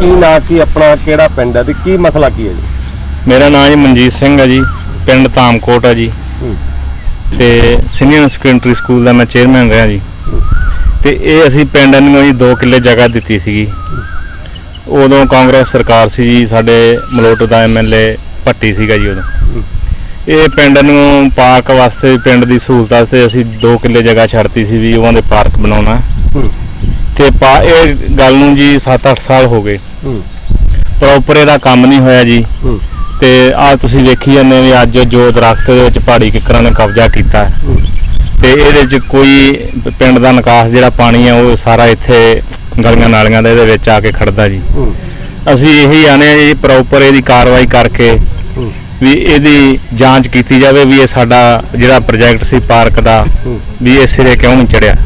ਕੀ ਨਾਂ ਕੀ ਆਪਣਾ ਕਿਹੜਾ ਪਿੰਡ ਹੈ ਤੇ ਕੀ ਮਸਲਾ ਕੀ ਹੈ ਜੀ? ਮੇਰਾ ਨਾਮ ਜੀ ਮਨਜੀਤ ਸਿੰਘ ਹੈ ਜੀ ਪਿੰਡ ਤਾਮਕੋਟ ਹੈ ਜੀ। ਹੂੰ। ਤੇ ਸੀਨੀਅਰ ਸੈਕੰਡਰੀ ਸਕੂਲ ਦਾ ਮੈਂ ਚੇਅਰਮੈਨ ਰਿਹਾ ਜੀ। ਤੇ ਇਹ ਅਸੀਂ ਪਿੰਡ ਨੂੰ ਜੀ 2 ਕਿੱਲੇ ਜਗ੍ਹਾ ਦਿੱਤੀ ਸੀਗੀ। ਉਦੋਂ ਕਾਂਗਰਸ ਸਰਕਾਰ ਸੀ ਜੀ ਸਾਡੇ ਮਲੋਟ ਦਾ ਐਮਐਲਏ ਭੱਟੀ ਸੀਗਾ ਜੀ ਉਦੋਂ। ਇਹ ਪਿੰਡ ਨੂੰ ਪਾਰਕ ਵਾਸਤੇ ਪਿੰਡ ਦੀ ਸਹੂਲਤ ਵਾਸਤੇ ਅਸੀਂ 2 ਕਿੱਲੇ ਜਗ੍ਹਾ ਛੱਡਤੀ ਸੀ ਵੀ ਉਹਨਾਂ ਦੇ ਪਾਰਕ ਬਣਾਉਣਾ। ਤੇ ਪਾ- ਇਹ ਗੱਲ ਨੂੰ ਜੀ 7-8 ਸਾਲ ਹੋ ਗਏ। ਪ੍ਰੋਪਰ ਇਹਦਾ ਕੰਮ ਨਹੀਂ ਹੋਇਆ ਜੀ। ਤੇ ਆ ਤੁਸੀਂ ਵੇਖੀ ਜਾਂਦੇ ਵੀ ਅੱਜ ਜੋ ਦਰਖਤ ਦੇ ਵਿੱਚ ਪਹਾੜੀ ਕਿੱਕਰਾਂ ਨੇ ਕਬਜ਼ਾ ਕੀਤਾ। ਤੇ ਇਹਦੇ ਚ ਕੋਈ ਪਿੰਡ ਦਾ ਨਿਕਾਸ ਜਿਹੜਾ ਪਾਣੀ ਆ ਉਹ ਸਾਰਾ ਇੱਥੇ ਗਲੀਆਂ ਨਾਲੀਆਂ ਦੇ ਇਹਦੇ ਵਿੱਚ ਆ ਕੇ ਖੜਦਾ ਜੀ। ਅਸੀਂ ਇਹੀ ਆਨੇ ਆ ਜੀ ਪ੍ਰੋਪਰ ਇਹਦੀ ਕਾਰਵਾਈ ਕਰਕੇ। ਵੀ ਇਹਦੀ ਜਾਂਚ ਕੀਤੀ ਜਾਵੇ ਵੀ ਇਹ ਸਾਡਾ ਜਿਹੜਾ ਪ੍ਰੋਜੈਕਟ ਸੀ ਪਾਰਕ ਦਾ, ਵੀ ਇਹ ਸਿਰੇ ਕਿਉਂ ਨਹੀਂ ਚੜਿਆ।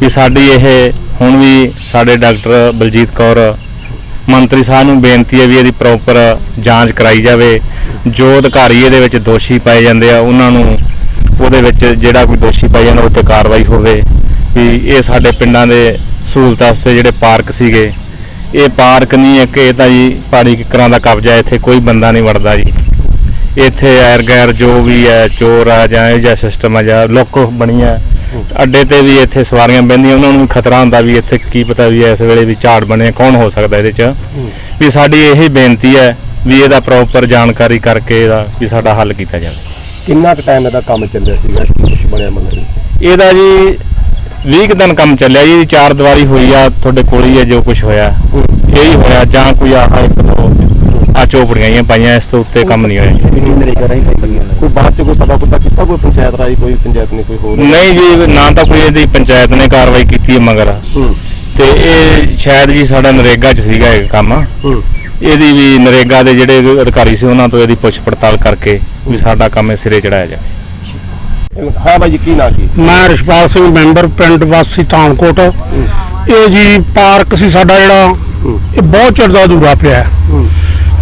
ਵੀ ਸਾਡੀ ਇਹ ਹੁਣ ਵੀ ਸਾਡੇ ਡਾਕਟਰ ਬਲਜੀਤ ਕੌਰ ਮੰਤਰੀ ਸਾਹਿਬ ਨੂੰ ਬੇਨਤੀ ਹੈ ਵੀ ਇਹਦੀ ਪ੍ਰੋਪਰ ਜਾਂਚ ਕਰਾਈ ਜਾਵੇ। ਜੋ ਅਧਿਕਾਰੀ ਇਹਦੇ ਵਿੱਚ ਦੋਸ਼ੀ ਪਾਏ ਜਾਂਦੇ ਆ, ਉਹਨਾਂ ਨੂੰ ਉਹਦੇ ਵਿੱਚ ਜਿਹੜਾ ਕੋਈ ਦੋਸ਼ੀ ਪਾਇਆ ਜਾਂਦਾ ਉੱਤੇ ਕਾਰਵਾਈ ਹੋਵੇ। ਵੀ ਇਹ ਸਾਡੇ ਪਿੰਡਾਂ ਦੇ ਸਹੂਲਤ ਵਾਸਤੇ ਜਿਹੜੇ ਪਾਰਕ ਸੀਗੇ, ਇਹ ਪਾਰਕ ਨਹੀਂ ਹੈ ਕਿ ਇਹ ਤਾਂ ਜੀ ਪਹਾੜੀ ਕਿੱਕਰਾਂ ਦਾ ਕਬਜ਼ਾ ਇੱਥੇ ਕੋਈ ਬੰਦਾ ਨਹੀਂ ਵੜਦਾ ਜੀ। ਇੱਥੇ ਐਰ ਗੈਰ ਜੋ ਵੀ ਹੈ ਚੋਰ ਆ ਜਾਂ ਇਹ ਜਿਹਾ ਸਿਸਟਮ ਆ ਜਾਂ ਲੁੱਕ ਬਣੀ ਆ ਅੱਡੇ ਤੇ ਵੀ ਇੱਥੇ ਸਵਾਰੀਆਂ ਬਹਿੰਦੀਆਂ ਉਹਨਾਂ ਨੂੰ ਵੀ ਖਤਰਾ ਹੁੰਦਾ ਵੀ ਇੱਥੇ ਕੀ ਪਤਾ ਵੀ ਇਸ ਵੇਲੇ ਵੀ ਝਾੜ ਬਣੇ ਕੌਣ ਹੋ ਸਕਦਾ ਇਹਦੇ 'ਚ। ਵੀ ਸਾਡੀ ਇਹੀ ਬੇਨਤੀ ਹੈ ਵੀ ਇਹਦਾ ਪ੍ਰੋਪਰ ਜਾਣਕਾਰੀ ਕਰਕੇ ਇਹਦਾ ਵੀ ਸਾਡਾ ਹੱਲ ਕੀਤਾ ਜਾਵੇ। ਕਿੰਨਾ ਕੁ ਟਾਈਮ ਇਹਦਾ ਕੰਮ ਚੱਲਿਆ ਸੀਗਾ ਕੀ ਕੁਛ ਬਣਿਆ ਮੰਗਦੇ ਇਹਦਾ ਜੀ 20 ਕੁ ਦਿਨ ਕੰਮ ਚੱਲਿਆ ਜੀ ਚਾਰ ਦੀਵਾਰੀ ਹੋਈ ਆ ਤੁਹਾਡੇ ਕੋਲ ਹੀ ਹੈ ਜੋ ਕੁਝ ਹੋਇਆ। ਇਹੀ ਹੋਇਆ ਜਾਂ ਕੋਈ ਆਹ ਇੱਕ ਆ ਚੋਪੜੀਆਂ ਹੀ ਪਾਈਆਂ ਇਸ ਤੋਂ ਉੱਤੇ ਕੰਮ ਨਹੀਂ ਹੋਇਆ ਜੀ। ਕੋਈ ਬਾਅਦ ਚ ਕੋਈ ਪਤਾ ਪੁੱਤਾ ਕੀਤਾ ਕੋਈ ਪੰਚਾਇਤ ਰਾਈ ਕੋਈ ਪੰਚਾਇਤ ਨੇ ਕੋਈ ਹੋਰ? ਨਹੀਂ ਜੀ ਨਾ ਤਾਂ ਕੋਈ ਇਹਦੀ ਪੰਚਾਇਤ ਨੇ ਕਾਰਵਾਈ ਕੀਤੀ ਹੈ ਮਗਰ। ਹੂੰ। ਤੇ ਇਹ ਸ਼ਾਇਦ ਜੀ ਸਾਡਾ ਨਰੇਗਾ 'ਚ ਸੀਗਾ ਇਹ ਕੰਮ। ਹੂੰ। ਇਹਦੀ ਵੀ ਨਰੇਗਾ ਦੇ ਜਿਹੜੇ ਅਧਿਕਾਰੀ ਸੀ ਉਹਨਾਂ ਤੋਂ ਇਹਦੀ ਪੁੱਛ ਪੜਤਾਲ ਕਰਕੇ ਵੀ ਸਾਡਾ ਕੰਮ ਇਹ ਸਿਰੇ ਚੜਾਇਆ ਜਾਵੇ। ਹਾਂ ਭਾਈ ਜੀ ਕੀ ਨਾਂ ਕੀ? ਮੈਂ ਰਿਸ਼ਪਾਲ ਸਿੰਘ ਮੈਂਬਰ ਪਿੰਡ ਵਾਸੀ ਧਾਮਕੋਟ। ਇਹ ਜੀ ਪਾਰਕ ਸੀ ਸਾਡਾ ਜਿਹੜਾ। ਇਹ ਬਹੁਤ ਚਿਰ ਦਾ ਅਧੂਰਾ ਪਿਆ। ਹੈ। ਹੂੰ।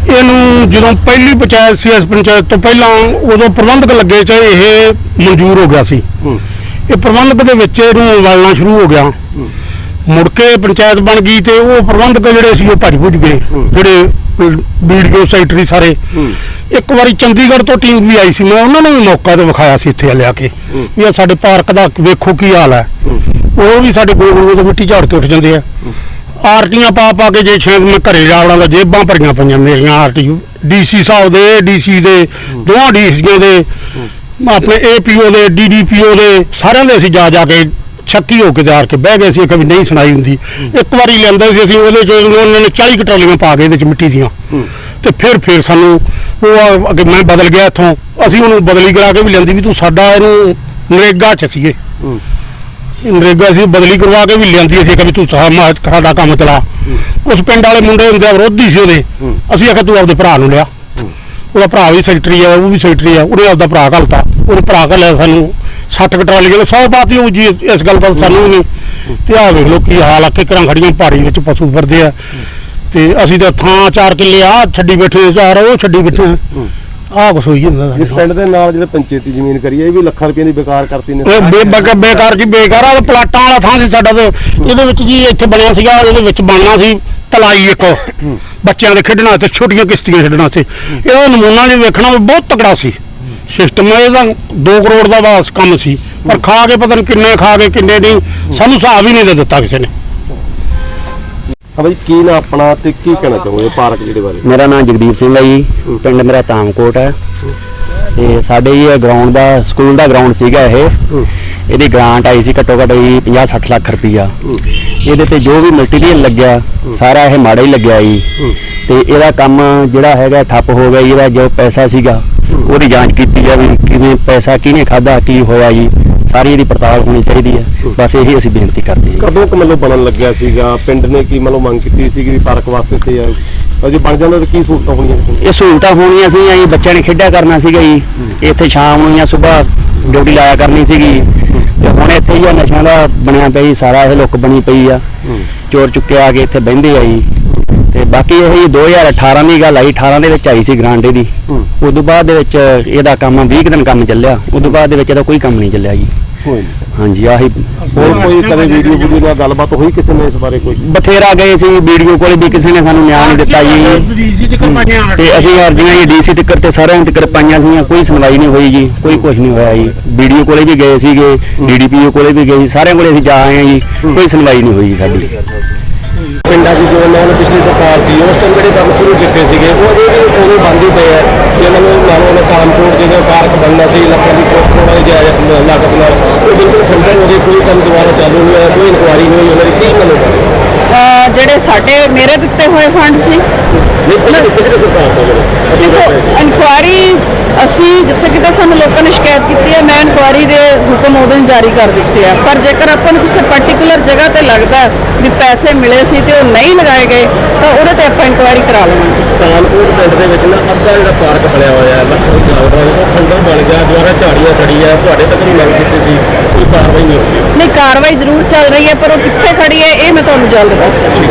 ਇਹਨੂੰ ਜਦੋਂ ਪਹਿਲੀ ਪੰਚਾਇਤ ਸੀ ਇਸ ਪੰਚਾਇਤ ਤੋਂ ਪਹਿਲਾਂ ਉਦੋਂ ਪ੍ਰਬੰਧਕ ਲੱਗੇ ਚ ਇਹ ਮਨਜ਼ੂਰ ਹੋ ਗਿਆ ਸੀ। ਇਹ ਪ੍ਰਬੰਧਕ ਦੇ ਵਿੱਚ ਇਹਨੂੰ ਵਲਣਾ ਸ਼ੁਰੂ ਹੋ ਗਿਆ। ਮੁੜ ਕੇ ਪੰਚਾਇਤ ਬਣ ਗਈ ਤੇ ਉਹ ਪ੍ਰਬੰਧਕ ਜਿਹੜੇ ਸੀ ਉਹ ਭੱਜ ਭੁੱਜ ਗਏ। ਜਿਹੜੇ ਵੀਡੀਓ ਸੈਕਟਰੀ ਸਾਰੇ। ਇੱਕ ਵਾਰੀ ਚੰਡੀਗੜ੍ਹ ਤੋਂ ਟੀਮ ਵੀ ਆਈ ਸੀ ਮੈਂ ਉਹਨਾਂ ਨੂੰ ਵੀ ਮੌਕਾ ਤੇ ਵਿਖਾਇਆ ਸੀ ਇੱਥੇ ਲਿਆ ਕੇ ਵੀ ਇਹ ਸਾਡੇ ਪਾਰਕ ਦਾ ਵੇਖੋ ਕੀ ਹਾਲ ਹੈ। ਉਹ ਵੀ ਸਾਡੇ ਗੋਲ ਗੋਲ ਮਿੱਟੀ ਝਾੜ ਕੇ ਉੱਠ ਜਾਂਦੇ ਆ। ਆਰਟੀਆਂ ਪਾ ਪਾ ਕੇ ਜੇ ਸ਼ਾਇਦ ਮੈਂ ਘਰੇ ਜਾਵੜਾਂ ਦਾ ਜੇਬਾਂ ਭਰੀਆਂ ਪਈਆਂ ਮੇਰੀਆਂ ਆਰਟੀ ਡੀਸੀ ਸਾਹਿਬ ਦੇ ਡੀਸੀ ਦੇ ਦੋਹਾਂ ਡੀਸੀਆਂ ਦੇ ਆਪਣੇ ਏਪੀਓ ਦੇ ਡੀਡੀਪੀਓ ਦੇ ਸਾਰਿਆਂ ਦੇ ਅਸੀਂ ਜਾ ਜਾ ਕੇ ਛੱਕੀ ਹੋ ਕੇ ਤਿਆਰ ਕੇ ਬਹਿ ਗਏ ਸੀ ਕभी ਨਹੀਂ ਸੁਣਾਈ ਹੁੰਦੀ। ਇੱਕ ਵਾਰੀ ਲੈਂਦੇ ਸੀ ਅਸੀਂ ਉਹਦੇ ਚ ਉਹਨਾਂ ਨੇ 40 ਕਟੋਲੀਆਂ ਪਾ ਕੇ ਇਹਦੇ ਚ ਮਿੱਟੀ ਦੀਆਂ। ਤੇ ਫਿਰ ਫਿਰ ਸਾਨੂੰ ਉਹ ਅੱਗੇ ਮੈਂ ਬਦਲ ਗਿਆ ਇੱਥੋਂ। ਅਸੀਂ ਉਹਨੂੰ ਬਦਲੀ ਕਰਾ ਕੇ ਵੀ ਲੈਂਦੀ ਵੀ ਤੂੰ ਸਾਡਾ ਇਹਨੂੰ ਨਰੇਗਾ ਚ ਹੂੰ। ਨਰੇਗਾ ਸੀ ਬਦਲੀ ਕਰਵਾ ਕੇ ਵੀ ਲਿਆਂਦੀ ਸੀ ਕਿ ਤੂੰ ਸਾ- ਮਾ- ਸਾਡਾ ਕੰਮ ਚਲਾ। ਉਸ ਪਿੰਡ ਵਾਲੇ ਮੁੰਡੇ ਹੁੰਦੇ ਆ, ਵਿਰੋਧੀ ਸੀ ਉਹਦੇ। ਅਸੀਂ ਆਖਿਆ ਤੂੰ ਆਪਦੇ ਭਰਾ ਨੂੰ ਲਿਆ। ਉਹਦਾ ਭਰਾ ਵੀ ਸੈਕਟਰੀ ਆ ਉਹ ਵੀ ਸੈਕਟਰੀ ਆ ਉਹਨੇ ਆਪਦਾ ਭਰਾ ਘਲਤਾ। ਉਹਨੇ ਭਰਾ ਘਲਿਆ ਸਾਨੂੰ 60 ਕਟਰਾਲੀ ਗਏ 100 ਬਾਤੀ ਉਹ ਜੀ ਇਸ ਗੱਲ ਦਾ ਸਾਨੂੰ ਵੀ ਨਹੀਂ। ਤੇ ਆਹ ਵੇਖ ਲਓ ਕੀ ਹਾਲ ਆ ਕਿਕਰਾਂ ਖੜੀਆਂ ਪਹਾੜੀ ਵਿੱਚ ਪਸ਼ੂ ਫਿਰਦੇ ਆ। ਤੇ ਅਸੀਂ ਤਾਂ ਥਾਂ ਚਾਰ ਕਿੱਲੇ ਆ ਛੱਡੀ ਬੈਠੇ ਚਾਰ ਉਹ ਛੱਡੀ ਬੈਠੇ ਆਹ ਕੁਛ ਹੋਈ ਜਾਂਦਾ ਸਾਡੇ ਇਸ ਨਾਲ। ਪਿੰਡ ਦੇ ਨਾਲ ਜਿਹੜੇ ਪੰਚਾਇਤੀ ਜ਼ਮੀਨ ਕਰੀ ਹੈ ਇਹ ਵੀ ਲੱਖਾਂ ਰੁਪਏ ਦੀ ਬੇਕਾਰ ਕਰਤੀ ਨੇ। ਇਹ ਬੇ- ਬੇਕ- ਬੇਕਾਰ ਜੀ ਬੇਕਾਰ ਆ ਉਹ ਪਲਾਟਾਂ ਵਾਲਾ ਥਾਂ ਸੀ ਸਾਡਾ ਤੇ। ਇਹਦੇ ਵਿੱਚ ਜੀ ਇੱਥੇ ਬਣਿਆ ਸੀਗਾ ਇਹਦੇ ਵਿੱਚ ਬਣਨਾ ਸੀ ਤਲਾਈ ਇੱਕ। ਬੱਚਿਆਂ ਦੇ ਖੇਡਣਾ ਤੇ ਛੋਟੀਆਂ ਕਿਸ਼ਤੀਆਂ ਛੱਡਣਾ ਤੇ। ਇਹਦਾ ਨਮੂਨਾ ਜੇ ਵੇਖਣਾ ਵੀ ਬਹੁਤ ਤਕੜਾ ਸੀ। ਸਿਸਟਮ ਇਹਦਾ 2 ਕਰੋੜ ਦਾ ਬਸ ਕੰਮ ਸੀ। ਪਰ ਖਾ ਕੇ ਪਤਾ ਨਹੀਂ ਕਿੰਨੇ ਖਾ ਕੇ ਕਿੰਨੇ ਨਹੀਂ ਸਾਨੂੰ ਹਿਸਾਬ ਹੀ ਨਹੀਂ ਦਿੱਤਾ ਕਿਸੇ ਨੇ। ਹਾਂ ਭਾਈ ਕੀ ਨਾਂ ਆਪਣਾ ਤੇ ਕੀ ਕਹਿਣਾ ਚਾਹੋਗੇ ਪਾਰਕ ਜਿਹੜੇ ਬਾਰੇ? ਮੇਰਾ ਨਾਮ ਜਗਦੀਪ ਸਿੰਘ ਹੈ ਜੀ। ਪਿੰਡ ਮੇਰਾ ਤਾਮਕੋਟ ਹੈ ਤੇ ਸਾਡੇ ਜੀ ਇਹ ਗਰਾਊਂਡ ਦਾ ਸਕੂਲ ਦਾ ਗਰਾਊਂਡ ਸੀਗਾ ਇਹ। ਇਹਦੀ ਗ੍ਰਾਂਟ ਆਈ ਸੀ ਘੱਟੋ ਘੱਟ ਜੀ 50 60 ਲੱਖ ਰੁਪਈਆ। ਇਹਦੇ ਤੇ ਜੋ ਵੀ ਮਟੀਰੀਅਲ ਲੱਗਿਆ ਸਾਰਾ ਇਹ ਮਾੜਾ ਹੀ ਲੱਗਿਆ ਜੀ। ਤੇ ਇਹਦਾ ਕੰਮ ਜਿਹੜਾ ਹੈਗਾ ਠੱਪ ਹੋ ਗਿਆ ਜੀ ਇਹਦਾ ਜੋ ਪੈਸਾ ਸੀਗਾ ਉਹਦੀ ਜਾਂਚ ਕੀਤੀ ਜਾਵੇ ਕਿਵੇਂ ਪੈਸਾ ਕਿਹਨੇ ਖਾਦਾ ਕੀ ਹੋਇਆ ਜੀ। ਸਾਰੀ ਇਹਦੀ ਪੜਤਾਲ ਹੋਣੀ ਚਾਹੀਦੀ ਹੈ। ਬਸ ਇਹੀ ਅਸੀਂ ਬੇਨਤੀ ਕਰਦੇ ਹਾਂ। ਕਦੋਂ ਕੁ ਮਤਲਬ ਬਣਨ ਲੱਗਿਆ ਸੀਗਾ? ਪਿੰਡ ਨੇ ਕੀ ਮਤਲਬ ਮੰਗ ਕੀਤੀ ਸੀਗੀ ਵੀ ਪਾਰਕ ਵਾਸਤੇ ਤੇ ਅਜੇ ਬਣ ਜਾਂਦਾ ਤਾਂ ਕੀ ਸਹੂਲਤਾਂ ਹੋਣੀਆਂ ਇਹ ਸਹੂਲਤਾਂ ਹੋਣੀਆਂ ਸੀ ਅਸੀਂ ਬੱਚਿਆਂ ਨੇ ਖੇਡਿਆ ਕਰਨਾ ਸੀਗਾ ਜੀ। ਇੱਥੇ ਸ਼ਾਮ ਨੂੰ ਜਾਂ ਸਵੇਰ ਡਿਊਟੀ ਲਾਇਆ ਕਰਨੀ ਸੀਗੀ। ਤੇ ਹੁਣ ਇੱਥੇ ਹੀ ਆ ਨਸ਼ਿਆਂ ਦਾ ਬਣਿਆ ਪਿਆ ਜੀ ਸਾਰਾ ਇਹ ਲੁੱਕ ਬਣੀ ਪਈ ਆ। ਚੋਰ ਚੁੱਕੇ ਆ ਕੇ ਇੱਥੇ ਬਹਿੰਦੇ ਆ ਜੀ। ਤੇ ਬਾਕੀ ਇਹ ਜੀ 2018 ਦੀ ਗੱਲ ਆਈ 18 ਦੇ ਵਿੱਚ ਆਈ ਸੀ ਗ੍ਰਾਂਟ ਇਹਦੀ ਉਦੋਂ ਬਾਅਦ ਦੇ ਵਿੱਚ ਇਹਦਾ ਕੰਮ 20 ਕੁ ਦਿਨ ਕੰਮ ਚੱਲਿਆ। ਉਦੋਂ ਬਾਅਦ ਦੇ ਵਿੱਚ ਇਹਦਾ ਕੋਈ ਕੰਮ ਨਹੀਂ ਚੱਲਿਆ ਜੀ। ਹਾਂਜੀ ਆਹੀ ਹੋਰ ਕੋਈ ਕਦੇ ਵੀਡੀਓ ਵੀਡੀਓ ਨਾਲ ਗੱਲਬਾਤ ਹੋਈ ਕਿਸੇ ਨੇ ਇਸ ਬਾਰੇ ਕੋਈ? ਬਥੇਰਾ ਗਏ ਸੀ ਵੀਡੀਓ ਕੋਲ ਵੀ ਕਿਸੇ ਨੇ ਸਾਨੂੰ ਨਿਆਂ ਨਹੀਂ ਦਿੱਤਾ ਜੀ। ਤੇ ਅਸੀਂ ਅਰਜ਼ੀਆਂ ਜੀ ਡੀਸੀ ਤੱਕ ਤੇ ਸਾਰਿਆਂ ਤੱਕ ਪਾਈਆਂ ਸੀਗੀਆਂ ਕੋਈ ਸੁਣਵਾਈ ਨਹੀਂ ਹੋਈ ਜੀ ਕੋਈ ਕੁਝ ਨਹੀਂ ਹੋਇਆ ਜੀ। ਵੀਡੀਓ ਕੋਲੇ ਵੀ ਗਏ ਸੀਗੇ ਡੀਡੀਪੀਓ ਕੋਲੇ ਵੀ ਗਏ ਸੀ ਸਾਰਿਆਂ ਕੋਲੇ ਅਸੀਂ ਜਾ ਆਏ ਹਾਂ ਜੀ ਕੋਈ ਸੁਣਵਾਈ ਨਹੀਂ ਹੋਈ ਜੀ ਸਾਡੀ। ਪਿੰਡਾਂ ਦੀ ਜੋ ਨਾਲ ਪਿਛਲੀ ਸਰਕਾਰ ਸੀ ਉਸ ਟਾਈਮ ਜਿਹੜੇ ਕੰਮ ਸ਼ੁਰੂ ਕੀਤੇ ਸੀਗੇ ਉਹ ਅਜੇ ਵੀ ਉਦੋਂ ਬੰਦ ਹੀ ਪਏ ਆ। ਇਹਨਾਂ ਨੂੰ ਨਾਲ ਉਹਨਾਂ ਕਾਮਕੋਟ ਜਿਹੜੇ ਪਾਰਕ ਬਣਨਾ ਸੀ ਲੱਖਾਂ ਦੀ ਕੋਟ ਕੋੜਾ ਜਾਇਜ਼ ਲਾਗਤ ਨਾਲ ਉਹ ਬਿਲਕੁਲ ਖੰਡਰ ਹੋ ਗਏ ਕੋਈ ਕੰਮ ਦੁਬਾਰਾ ਚਾਲੂ ਨਹੀਂ ਹੋਇਆ ਕੋਈ ਇਨਕੁਆਰੀ ਨਹੀਂ ਹੋਈ ਉਹਨਾਂ ਦੀ ਕੀ ਮੰਨੋ ਅਹ ਜਿਹੜੇ ਸਾਡੇ ਮੇਰੇ ਦਿੱਤੇ ਹੋਏ ਫੰਡ ਸੀ। ਨਹੀਂ ਪਿਛਲੀ ਸਰਕਾਰ ਤੋਂ ਜਿਹੜੇ ਇਨਕੁਆਰੀ ਅਸੀਂ ਜਿੱਥੇ ਕਿਤੇ ਸਾਨੂੰ ਲੋਕਾਂ ਨੇ ਸ਼ਿਕਾਇਤ ਕੀਤੀ ਹੈ ਮੈਂ ਇਨਕੁਆਰੀ ਦੇ ਹੁਕਮ ਉਦੋਂ ਜਾਰੀ ਕਰ ਦਿੱਤੇ ਆ। ਪਰ ਜੇਕਰ ਆਪਾਂ ਨੂੰ ਕਿਸੇ ਪਾਰਟਿਕੂਲਰ ਜਗ੍ਹਾ ਤੇ ਲੱਗਦਾ ਵੀ ਪੈਸੇ ਮਿਲੇ ਸੀ ਤੇ ਉਹ ਨਹੀਂ ਲਗਾਏ ਗਏ ਤਾਂ ਉਹਦੇ ਤੇ ਆਪਾਂ ਇਨਕੁਆਰੀ ਕਰਾ ਲਵਾਂਗੇ। ਕਾਨਪੁਰ ਪਿੰਡ ਦੇ ਵਿੱਚ ਨਾ ਅੱਧਾ ਜਿਹੜਾ ਪਾਰਕ ਬਣਿਆ ਹੋਇਆ ਹੈ ਉਹ ਖੰਡਰ ਬਣ ਗਿਆ ਦੁਆਰਾ ਝਾੜੀਆਂ ਖੜੀ ਹੈ ਤੁਹਾਡੇ ਤੱਕ ਵੀ ਮੰਗ ਕੀਤੀ ਸੀ ਕੋਈ ਕਾਰਵਾਈ ਨਹੀਂ ਹੋਈ। ਨਹੀਂ ਕਾਰਵਾਈ ਜ਼ਰੂਰ ਚੱਲ ਰਹੀ ਹੈ ਪਰ ਉਹ ਕਿੱਥੇ ਖੜੀ ਹੈ ਇਹ ਮੈਂ ਤੁਹਾਨੂੰ ਜਲਦ ਦੱਸ ਦਾਂਗੀ